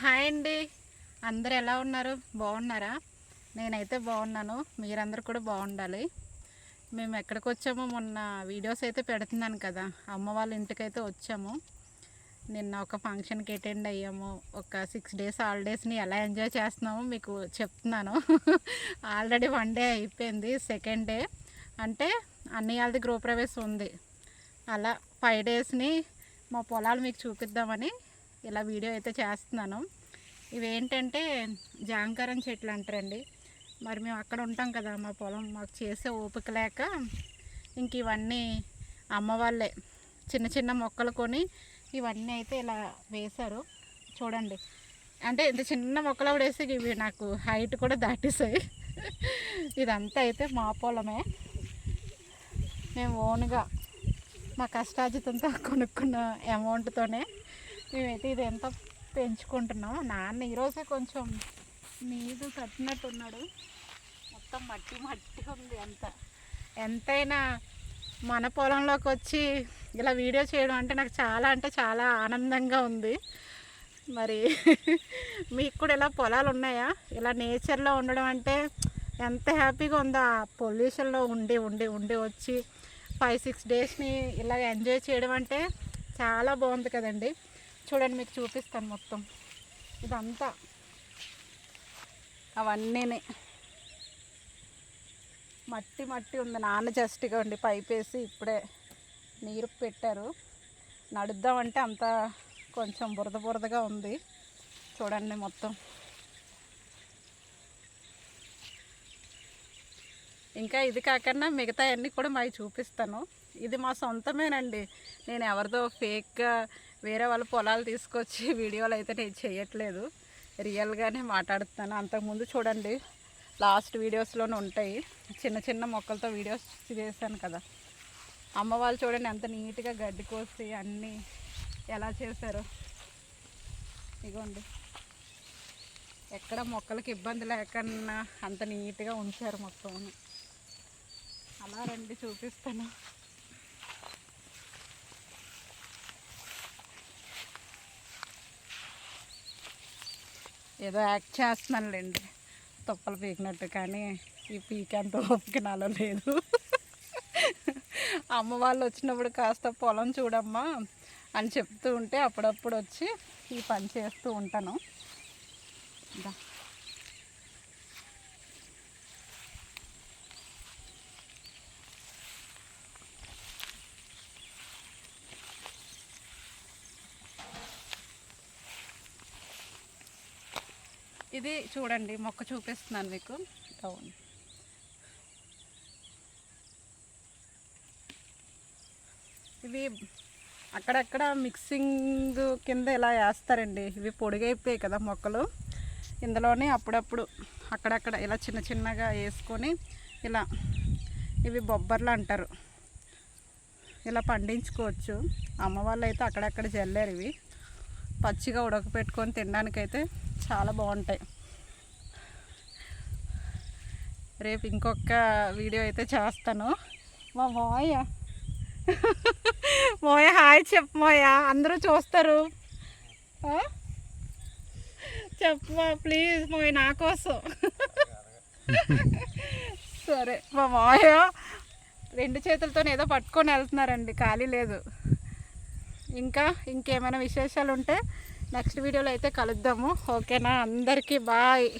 Hi అండి. అందరు ఎలా ఉన్నారు? బాగున్నారా? నేనైతే బాగున్నాను. మీరందరూ కూడా బాగుండాలి. మేము ఎక్కడికి వచ్చామో మొన్న వీడియోస్ అయితే పెడుతున్నాను కదా. అమ్మ వాళ్ళ ఇంటికైతే వచ్చాము. నిన్న ఒక ఫంక్షన్కి అటెండ్ అయ్యాము. ఒక సిక్స్ డేస్ హాలిడేస్ని ఎలా ఎంజాయ్ చేస్తున్నామో మీకు చెప్తున్నాను. ఆల్రెడీ వన్ డే అయిపోయింది సెకండ్ డే. అంటే అన్ని గృహప్రవేశం ఉంది. అలా ఫైవ్ డేస్ని మా పొలాలు మీకు చూపిద్దామని ఇలా వీడియో అయితే చేస్తున్నాను. ఇవేంటంటే జాంకారం చెట్లు అంటారండి. మరి మేము అక్కడ ఉంటాం కదా మా పొలం మాకు చేసే ఓపిక లేక ఇంక ఇవన్నీ అమ్మ వాళ్ళే చిన్న చిన్న మొక్కలు కొని ఇవన్నీ అయితే ఇలా వేశారు. చూడండి. అంటే ఇంత చిన్న మొక్కలు కూడా వేసి ఇవి నాకు హైట్ కూడా దాటేసాయి ఇదంతా అయితే మా పొలమే. మేము ఓన్గా మా కష్టార్జితంతో కొనుక్కున్న అమౌంట్తోనే మేమైతే ఇది ఎంత పెంచుకుంటున్నాం నాన్న ఈరోజే కొంచెం నీరు కట్టినట్టున్నాడు మొత్తం మట్టి మట్టి ఉంది అంత. ఎంతైనా మన పొలంలోకి వచ్చి ఇలా వీడియో చేయడం అంటే నాకు చాలా అంటే చాలా ఆనందంగా ఉంది. మరి మీకు కూడా ఇలా పొలాలు ఉన్నాయా? ఇలా నేచర్లో ఉండడం అంటే ఎంత హ్యాపీగా ఉందో ఆ పొల్యూషన్లో ఉండి ఉండి ఉండి వచ్చి ఫైవ్ సిక్స్ డేస్ని ఇలా ఎంజాయ్ చేయడం అంటే చాలా బాగుంది కదండి. చూడండి మీకు చూపిస్తాను మొత్తం. ఇదంతా అవన్నీనే. మట్టి మట్టి ఉంది. నాన్న జస్ట్గా ఉండి పైప్ వేసి ఇప్పుడే నీరు పెట్టారు. నడుద్దామంటే అంత కొంచెం బురద బురదగా ఉంది. చూడండి మొత్తం. ఇంకా ఇది కాకుండా మిగతా అన్నీ కూడా మాకు చూపిస్తాను. ఇది మా సొంతమేనండి. నేను ఎవరిదో ఫేక్గా వేరే వాళ్ళ పొలాలు తీసుకొచ్చి వీడియోలు అయితే నేను చేయట్లేదు. రియల్గానే మాట్లాడుతున్నాను. అంతకుముందు చూడండి లాస్ట్ వీడియోస్లోనే ఉంటాయి. చిన్న చిన్న మొక్కలతో వీడియోస్ చేశాను కదా. అమ్మ వాళ్ళు చూడండి ఎంత నీట్గా గడ్డి కోసి అన్నీ ఎలా చేశారు. ఇగోండి. ఎక్కడ మొక్కలకి ఇబ్బంది లేకుండా అంత నీట్గా ఉంచారు మొత్తం అలా రండి చూపిస్తాను. ఏదో యాక్ట్ చేస్తున్నానులేండి. తుప్పలు పీకినట్టు కానీ ఈ పీకేంత ఓపిక నాలో లేదు. అమ్మ వాళ్ళు వచ్చినప్పుడు కాస్త పొలం చూడమ్మా అని చెప్తూ ఉంటే అప్పుడప్పుడు వచ్చి ఈ పని చేస్తూ ఉంటాను. ఇది చూడండి మొక్క చూపిస్తున్నాను మీకు. టౌన్ ఇవి అక్కడక్కడ మిక్సింగ్ కింద ఇలా వేస్తారండి. ఇవి పొడిగైపోయాయి కదా మొక్కలు. ఇందులోనే అప్పుడప్పుడు అక్కడక్కడ ఇలా చిన్న చిన్నగా వేసుకొని ఇలా ఇవి బొబ్బర్లు అంటారు. ఇలా పండించుకోవచ్చు. అమ్మ వాళ్ళు అయితే అక్కడక్కడ జల్లారు ఇవి. పచ్చిగా ఉడకపెట్టుకొని తినడానికైతే చాలా బాగుంటాయి. రేపు ఇంకొక వీడియో అయితే చేస్తాను. మా మోయ మోయ హాయ్ చెప్పు మోయ అందరూ చూస్తారు. చెప్పమా చెప్పు ప్లీజ్ మోయ నా కోసం. సరే మా మోయ రెండు చేతులతో ఏదో పట్టుకొని వెళ్తున్నారండి. ఖాళీ లేదు. ఇంకా ఇంకేమైనా విశేషాలు ఉంటే నెక్స్ట్ వీడియోలో అయితే కలుద్దాము. ఓకేనా? అందరికీ బాయ్.